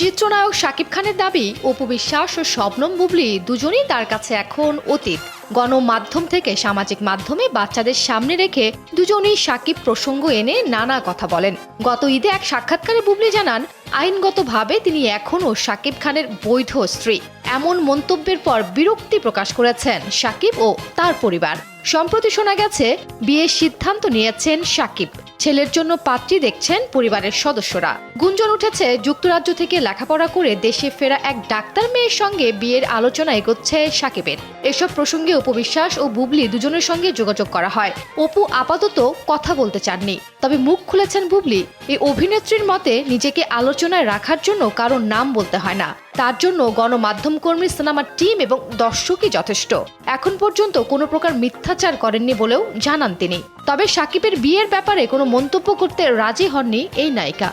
চিত্রনায়ক শাকিব খানের দাবি, অপু বিশ্বাস ও শবনম বুবলি দুজনেই তার কাছে এখন অতীত। গণমাধ্যম থেকে সামাজিক মাধ্যমে বাচ্চাদের সামনে রেখে দুজনেই সাকিব প্রসঙ্গ এনে নানা কথা বলেন। গত ঈদে এক সাক্ষাৎকারে বুবলি জানান, আইনগতভাবে তিনি এখনও সাকিব খানের বৈধ স্ত্রী। এমন মন্তব্যের পর বিরক্তি প্রকাশ করেছেন সাকিব ও তার পরিবার। সম্প্রতি শোনা গেছে, বিয়ের সিদ্ধান্ত নিয়েছেন শাকিব। ছেলের জন্য পাত্রী দেখছেন পরিবারের সদস্যরা। গুঞ্জন উঠেছে, যুক্তরাজ্য থেকে লেখাপড়া করে দেশে ফেরা এক ডাক্তার মেয়ের সঙ্গে বিয়ের আলোচনা এগোচ্ছে সাকিবের। এসব প্রসঙ্গে উপবিশ্বাস ও বুবলি দুজনের সঙ্গে যোগাযোগ করা হয়। অপু আপাতত কথা বলতে চাননি, তবে মুখ খুলেছেন বুবলি। এই অভিনেত্রীর মতে, নিজেকে আলোচনায় রাখার জন্য কারোর নাম বলতে হয় না। তার জন্য গণমাধ্যম কর্মী সিনেমার টিম এবং দর্শকই যথেষ্ট। এখন পর্যন্ত কোনো প্রকার মিথ্যাচার করেননি বলেও জানান তিনি। তবে সাকিবের বিয়ের ব্যাপারে কোনো মন্তব্য করতে রাজি হননি এই নায়িকা।